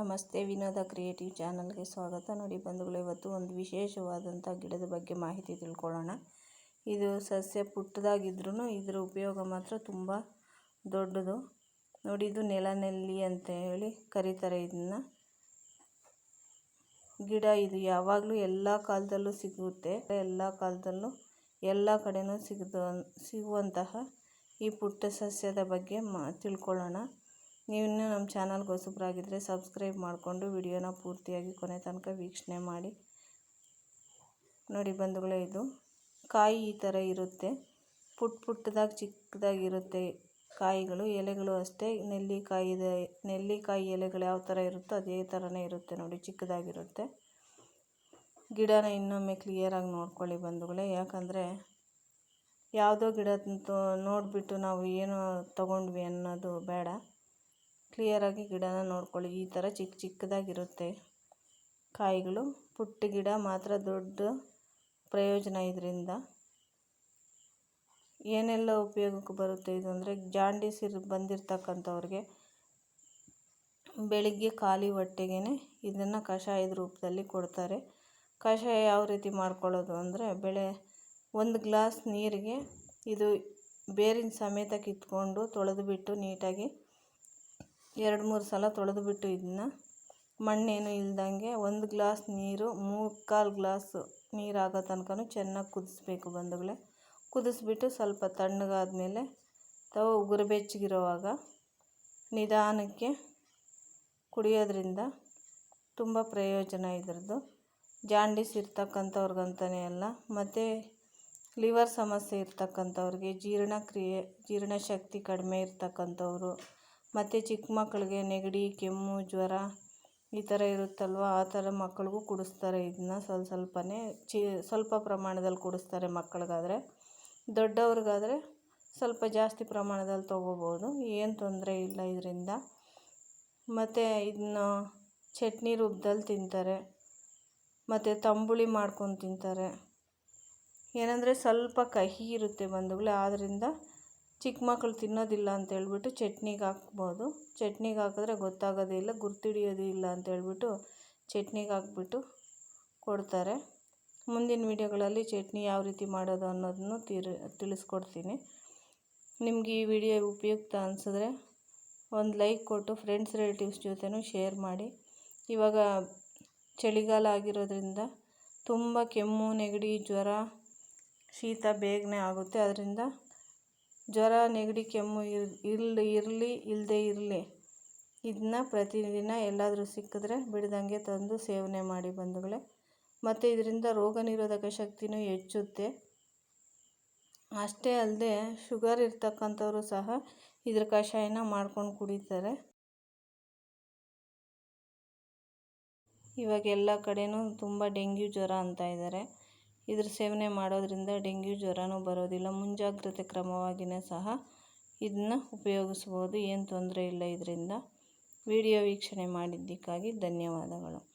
ನಮಸ್ತೆ, ವಿನೋದ ಕ್ರಿಯೇಟಿವ್ ಚಾನಲ್ಗೆ ಸ್ವಾಗತ. ನೋಡಿ ಬಂಧುಗಳು, ಇವತ್ತು ಒಂದು ವಿಶೇಷವಾದಂಥ ಗಿಡದ ಬಗ್ಗೆ ಮಾಹಿತಿ ತಿಳ್ಕೊಳ್ಳೋಣ. ಇದು ಸಸ್ಯ ಪುಟ್ಟದಾಗಿದ್ರೂ ಇದರ ಉಪಯೋಗ ಮಾತ್ರ ತುಂಬ ದೊಡ್ಡದು. ನೋಡಿ, ಇದು ನೆಲನೆಲ್ಲಿ ಅಂತ ಹೇಳಿ ಕರೀತಾರೆ ಇದನ್ನು. ಗಿಡ ಇದು ಯಾವಾಗಲೂ ಎಲ್ಲ ಕಾಲದಲ್ಲೂ ಸಿಗುತ್ತೆ. ಎಲ್ಲ ಕಾಲದಲ್ಲೂ ಎಲ್ಲ ಕಡೆಯೂ ಸಿಗದ, ಸಿಗುವಂತಹ ಈ ಪುಟ್ಟ ಸಸ್ಯದ ಬಗ್ಗೆ ಮಾ, ತಿಳ್ಕೊಳ್ಳೋಣ. ನೀವು ಇನ್ನೂ ನಮ್ಮ ಚಾನಲ್ಗೆ ಹೊಸಬ್ರಾಗಿದ್ದರೆ ಸಬ್ಸ್ಕ್ರೈಬ್ ಮಾಡಿಕೊಂಡು ವಿಡಿಯೋನ ಪೂರ್ತಿಯಾಗಿ ಕೊನೆ ತನಕ ವೀಕ್ಷಣೆ ಮಾಡಿ. ನೋಡಿ ಬಂಧುಗಳೇ, ಇದು ಕಾಯಿ ಈ ಥರ ಇರುತ್ತೆ. ಪುಟ್ ಪುಟ್ಟದಾಗಿ ಚಿಕ್ಕದಾಗಿರುತ್ತೆ ಕಾಯಿಗಳು, ಎಲೆಗಳು ಅಷ್ಟೇ. ನೆಲ್ಲಿಕಾಯಿ ನೆಲ್ಲಿಕಾಯಿ ಎಲೆಗಳು ಯಾವ ಥರ ಇರುತ್ತೋ ಅದೇ ಥರನೇ ಇರುತ್ತೆ ನೋಡಿ, ಚಿಕ್ಕದಾಗಿರುತ್ತೆ. ಗಿಡನ ಇನ್ನೊಮ್ಮೆ ಕ್ಲಿಯರಾಗಿ ನೋಡ್ಕೊಳ್ಳಿ ಬಂಧುಗಳೇ. ಯಾಕಂದರೆ ಯಾವುದೋ ಗಿಡ ನೋಡಿಬಿಟ್ಟು ನಾವು ಏನೋ ತಗೊಂಡ್ವಿ ಅನ್ನೋದು ಬೇಡ. ಕ್ಲಿಯರಾಗಿ ಗಿಡನ ನೋಡ್ಕೊಳ್ಳಿ. ಈ ಥರ ಚಿಕ್ಕ ಚಿಕ್ಕದಾಗಿರುತ್ತೆ. ಕಾಯಿಗಳು, ಪುಟ್ಟ ಗಿಡ ಮಾತ್ರ ದೊಡ್ಡ ಪ್ರಯೋಜನ ಇದರಿಂದ. ಏನೆಲ್ಲ ಉಪಯೋಗಕ್ಕೆ ಬರುತ್ತೆ ಇದು ಅಂದರೆ ಜಾಂಡೀಸ್ ಇರ್, ಬಂದಿರತಕ್ಕಂಥವ್ರಿಗೆ ಬೆಳಿಗ್ಗೆ ಖಾಲಿ ಹೊಟ್ಟೆಗೆ ಇದನ್ನು ಕಷಾಯದ ರೂಪದಲ್ಲಿ ಕೊಡ್ತಾರೆ. ಕಷಾಯ ಯಾವ ರೀತಿ ಮಾಡ್ಕೊಳ್ಳೋದು ಅಂದರೆ ಬೆಳೆ ಒಂದು ಗ್ಲಾಸ್ ನೀರಿಗೆ ಇದು ಬೇರಿನ ಸಮೇತ ಕಿತ್ಕೊಂಡು ತೊಳೆದುಬಿಟ್ಟು ನೀಟಾಗಿ ಎರಡು ಮೂರು ಸಲ ತೊಳೆದುಬಿಟ್ಟು ಇದನ್ನು ಮಣ್ಣೇನು ಇಲ್ದಂಗೆ ಒಂದು ಗ್ಲಾಸ್ ನೀರು ಮೂರು ಗ್ಲಾಸು ನೀರಾಗೋ ಆಗೋ ತನಕನೂ ಚೆನ್ನಾಗಿ ಕುದಿಸ್ಬೇಕು ಬಂಧುಗಳೇ. ಕುದಿಸ್ಬಿಟ್ಟು ಸ್ವಲ್ಪ ತಣ್ಣಗಾದ್ಮೇಲೆ ತವ ಉಗುರು ಬೆಚ್ಚಗಿರುವಾಗ ನಿಧಾನಕ್ಕೆ ಕುಡಿಯೋದ್ರಿಂದ ತುಂಬ ಪ್ರಯೋಜನ ಇದ್ರದ್ದು. ಜಾಂಡೀಸ್ ಇರ್ತಕ್ಕಂಥವ್ರಿಗಂತಲೇ ಅಲ್ಲ, ಮತ್ತು ಲಿವರ್ ಸಮಸ್ಯೆ ಇರ್ತಕ್ಕಂಥವ್ರಿಗೆ ಜೀರ್ಣಕ್ರಿಯೆ, ಜೀರ್ಣಶಕ್ತಿ ಕಡಿಮೆ ಇರ್ತಕ್ಕಂಥವ್ರು ಮತ್ತು ಚಿಕ್ಕ ಮಕ್ಕಳಿಗೆ ನೆಗಡಿ, ಕೆಮ್ಮು, ಜ್ವರ ಈ ಥರ ಇರುತ್ತಲ್ವ? ಆ ಥರ ಮಕ್ಕಳಿಗೂ ಕುಡಿಸ್ತಾರೆ. ಇದನ್ನ ಸ್ವಲ್ಪ ಸ್ವಲ್ಪನೇ ಚಿ, ಸ್ವಲ್ಪ ಪ್ರಮಾಣದಲ್ಲಿ ಕುಡಿಸ್ತಾರೆ ಮಕ್ಕಳಿಗಾದರೆ. ದೊಡ್ಡವ್ರಿಗಾದರೆ ಸ್ವಲ್ಪ ಜಾಸ್ತಿ ಪ್ರಮಾಣದಲ್ಲಿ ತೊಗೋಬೋದು. ಏನು ತೊಂದರೆ ಇಲ್ಲ ಇದರಿಂದ. ಮತ್ತು ಇದನ್ನ ಚಟ್ನಿ ರೂಪದಲ್ಲಿ ತಿಂತಾರೆ. ಮತ್ತು ತಂಬುಳಿ ಮಾಡ್ಕೊಂಡು ತಿಂತಾರೆ. ಏನಂದರೆ ಸ್ವಲ್ಪ ಕಹಿ ಇರುತ್ತೆ ಬಂಧುಗಳೇ. ಆದ್ದರಿಂದ ಚಿಕ್ಕ ಮಕ್ಕಳು ತಿನ್ನೋದಿಲ್ಲ ಅಂತ ಹೇಳ್ಬಿಟ್ಟು ಚಟ್ನಿಗೆ ಹಾಕ್ಬೋದು. ಚಟ್ನಿಗೆ ಹಾಕಿದ್ರೆ ಗೊತ್ತಾಗೋದೇ ಇಲ್ಲ, ಗುರ್ತಿಡಿಯೋದು ಇಲ್ಲ ಅಂತ ಹೇಳ್ಬಿಟ್ಟು ಚಟ್ನಿಗೆ ಹಾಕ್ಬಿಟ್ಟು ಕೊಡ್ತಾರೆ. ಮುಂದಿನ ವೀಡಿಯೋಗಳಲ್ಲಿ ಚಟ್ನಿ ಯಾವ ರೀತಿ ಮಾಡೋದು ಅನ್ನೋದನ್ನು ತಿರು, ತಿಳಿಸ್ಕೊಡ್ತೀನಿ. ನಿಮಗೆ ಈ ವಿಡಿಯೋ ಉಪಯುಕ್ತ ಅನಿಸಿದ್ರೆ ಒಂದು ಲೈಕ್ ಕೊಟ್ಟು ಫ್ರೆಂಡ್ಸ್ ರಿಲೇಟಿವ್ಸ್ ಜೊತೆನೂ ಶೇರ್ ಮಾಡಿ. ಇವಾಗ ಚಳಿಗಾಲ ಆಗಿರೋದ್ರಿಂದ ತುಂಬ ಕೆಮ್ಮು, ನೆಗಡಿ, ಜ್ವರ, ಶೀತ ಬೇಗನೆ ಆಗುತ್ತೆ. ಅದರಿಂದ ಜ್ವರ, ನೆಗಡಿ, ಕೆಮ್ಮು ಇರಲಿ ಇರಲಿ ಇಲ್ಲದೇ ಇರಲಿ. ಇದನ್ನ ಪ್ರತಿದಿನ ಎಲ್ಲಾದರೂ ಸಿಕ್ಕಿದ್ರೆ ಬಿಡ್ದಂಗೆ ತಂದು ಸೇವನೆ ಮಾಡಿ ಬಂಧುಗಳೇ. ಮತ್ತು ಇದರಿಂದ ರೋಗ ನಿರೋಧಕ ಶಕ್ತಿನೂ ಹೆಚ್ಚುತ್ತೆ. ಅಷ್ಟೇ ಅಲ್ಲದೆ ಶುಗರ್ ಇರ್ತಕ್ಕಂಥವರು ಸಹ ಇದ್ರ ಕಷಾಯನ ಮಾಡ್ಕೊಂಡು ಕುಡಿತಾರೆ. ಇವಾಗ ಎಲ್ಲ ಕಡೆಯೂ ತುಂಬ ಡೆಂಗ್ಯೂ ಜ್ವರ ಅಂತ ಇದ್ದಾರೆ ಇದ್ರ ಸೇವನೆ ಮಾಡೋದರಿಂದ ಡೆಂಗ್ಯೂ ಜ್ವರನೂ ಬರೋದಿಲ್ಲ. ಮುಂಜಾಗ್ರತೆ ಕ್ರಮವಾಗಿಯೇ ಸಹ ಇದನ್ನ ಉಪಯೋಗಿಸ್ಬೋದು. ಏನು ತೊಂದರೆ ಇಲ್ಲ ಇದರಿಂದ. ವಿಡಿಯೋ ವೀಕ್ಷಣೆ ಮಾಡಿದ್ದಕ್ಕಾಗಿ ಧನ್ಯವಾದಗಳು.